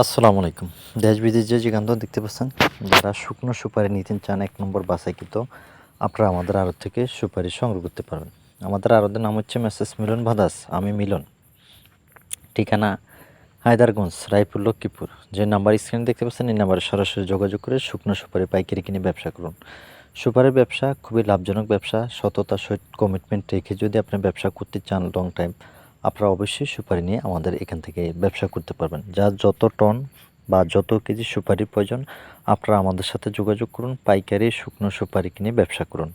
আসসালামু আলাইকুম। দেশ বিদেশ যে যেখান দেখতে পাচ্ছেন, যারা শুকনো সুপারি নিতে চান, এক নম্বর বাসায় বাসাইকৃত আপনারা আমাদের আড়ত থেকে সুপারি সংগ্রহ করতে পারবেন। আমাদের আড়তের নাম হচ্ছে মেসেস মিলন ভাদাস, আমি মিলন। ঠিকানা হায়দারগঞ্জ, রায়পুর, লক্ষ্মীপুর। যে নাম্বার স্ক্রিনে দেখতে পাচ্ছেন, এই নাম্বারে সরাসরি যোগাযোগ করে শুকনো সুপারি পাইকারি কিনে ব্যবসা করুন। সুপারির ব্যবসা খুবই লাভজনক ব্যবসা, সততা সহিত কমিটমেন্ট রেখে যদি আপনি ব্যবসা করতে চান লং টাইম আপনারা অবশ্যই সুপারি নিয়ে আমাদের এখান থেকে ব্যবসা করতে পারবেন। যা যত টন বা যত কেজি সুপারি প্রয়োজন, আপনারা আমাদের সাথে যোগাযোগ করুন, পাইকারি শুকনো সুপারি কিনে ব্যবসা করুন।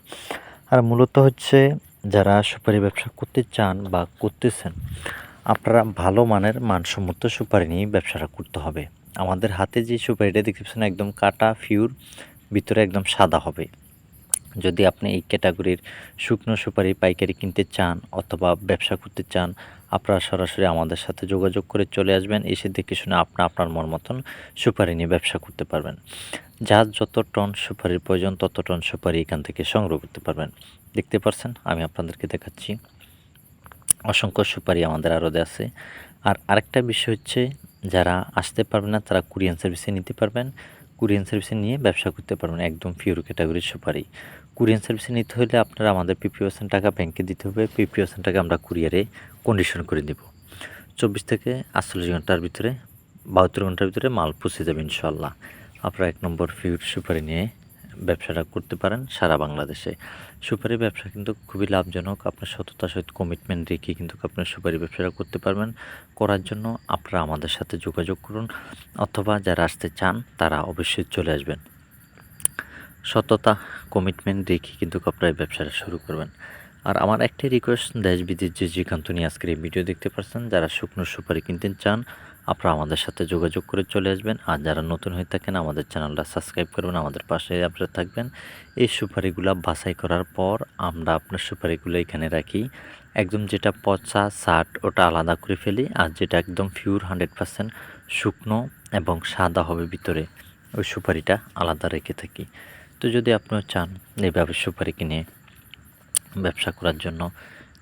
আর মূলত হচ্ছে যারা সুপারি ব্যবসা করতে চান বা করতেছেন, আপনারা ভালো মানের মানসম্মত সুপারি নিয়ে ব্যবসাটা করতে হবে। আমাদের হাতে যে সুপারিটা দেখতে পাচ্ছেন একদম কাটা, ফিউর, ভিতরে একদম সাদা হবে। যদি আপনি এই ক্যাটাগরির শুকনো সুপারি পাইকারি কিনতে চান অথবা ব্যবসা করতে চান আপনারা সরাসরি আমাদের সাথে যোগাযোগ করে চলে আসবেন। এসে দেখে শুনে আপনি আপনার মন মতন সুপারি নিয়ে ব্যবসা করতে পারবেন। যার যত টন সুপারির প্রয়োজন, তত টন সুপারি এখান থেকে সংগ্রহ করতে পারবেন। দেখতে পাচ্ছেন আমি আপনাদেরকে দেখাচ্ছি। অসংখ্য সুপারি আমাদের আরও আছে। আর আরেকটা বিষয় হচ্ছে, যারা আসতে পারবেন না, তারা কুরিয়ান সার্ভিসে নিতে পারবেন। কুরিয়ান সার্ভিসে নিয়ে ব্যবসা করতে পারবেন একদম পিওর ক্যাটাগরির সুপারি। কুরিয়ান সার্ভিসে নিতে হলে আপনারা আমাদের ফিফটি পার্সেন্ট টাকা ব্যাংকে দিতে হবে। ফিফটি পার্সেন্ট টাকা আমরা কুরিয়ারে কন্ডিশন করে দেব চব্বিশ থেকে আটচল্লিশ ঘণ্টার ভিতরে, বাহাত্তর ঘণ্টার ভিতরে মাল পুষে যাবে ইনশাল্লাহ আপনারা এক নম্বর ফিউর সুপারি নিয়ে ব্যবসাটা করতে পারেন সারা বাংলাদেশে। সুপারি ব্যবসা কিন্তু খুবই লাভজনক। আপনার সততার সহিত কমিটমেন্ট রেখে কিন্তু আপনার সুপারি ব্যবসাটা করতে পারবেন। করার জন্য আপনারা আমাদের সাথে যোগাযোগ করুন অথবা যারা আসতে চান তারা অবশ্যই চলে আসবেন। সততা কমিটমেন্ট রেখে কিন্তু আপনারা এই ব্যবসাটা শুরু করবেন। আর আমার একটাই রিকোয়েস্ট দেশ বিদেশ যে যেখান নিয়ে আজকের এই ভিডিও দেখতে পাচ্ছেন, যারা শুকনো সুপারি কিনতে চান আপনারা আমাদের সাথে যোগাযোগ করে চলে আসবেন। আর যারা নতুন হয়ে থাকেন, আমাদের চ্যানেলটা সাবস্ক্রাইব করবেন, আমাদের পাশে আপনারা থাকবেন। এই সুপারিগুলো বাছাই করার পর আমরা আপনার সুপারিগুলো এখানে রাখি। একদম যেটা পচা শার্ট ওটা আলাদা করে ফেলি। আর যেটা একদম পিওর হান্ড্রেড পারসেন্ট শুকনো এবং সাদা হবে ভিতরে, ওই সুপারিটা আলাদা রেখে থাকি। তো যদি আপনিও চান এইভাবে সুপারি কিনে ব্যবসা করার জন্য,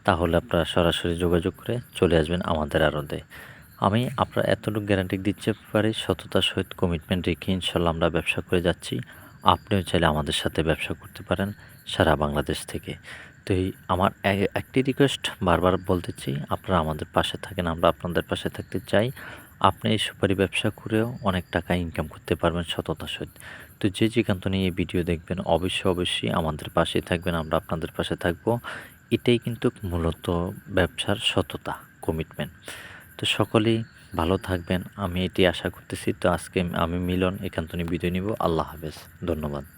তাহলে আপনারা সরাসরি যোগাযোগ করে চলে আসবেন আমাদের আড়তে। আমি আপনার এতটুকু গ্যারান্টি দিতে পারি, সততার সহিত কমিটমেন্ট রেখে ইনশাল্লাহ আমরা ব্যবসা করে যাচ্ছি। আপনিও চাইলে আমাদের সাথে ব্যবসা করতে পারেন সারা বাংলাদেশ থেকে। তো এই আমার একটি রিকোয়েস্ট বারবার বলতে চাই আপনারা আমাদের পাশে থাকেন, আমরা আপনাদের পাশে থাকতে চাই। আপনি এই সুপারি ব্যবসা করেও অনেক টাকা ইনকাম করতে পারবেন সততার সহিত। তো যে যেখান নিয়ে এই ভিডিও দেখবেন, অবশ্যই অবশ্যই আমাদের পাশে থাকবেন, আমরা আপনাদের পাশে থাকব। এটাই কিন্তু মূলত ব্যবসার সততা কমিটমেন্ট তো সকলেই ভালো থাকবেন। আমি এটি আশা করতেছি। তো আজকে আমি মিলন, এখান থেকে বিদায় নিব। আল্লাহ হাফেজ। ধন্যবাদ।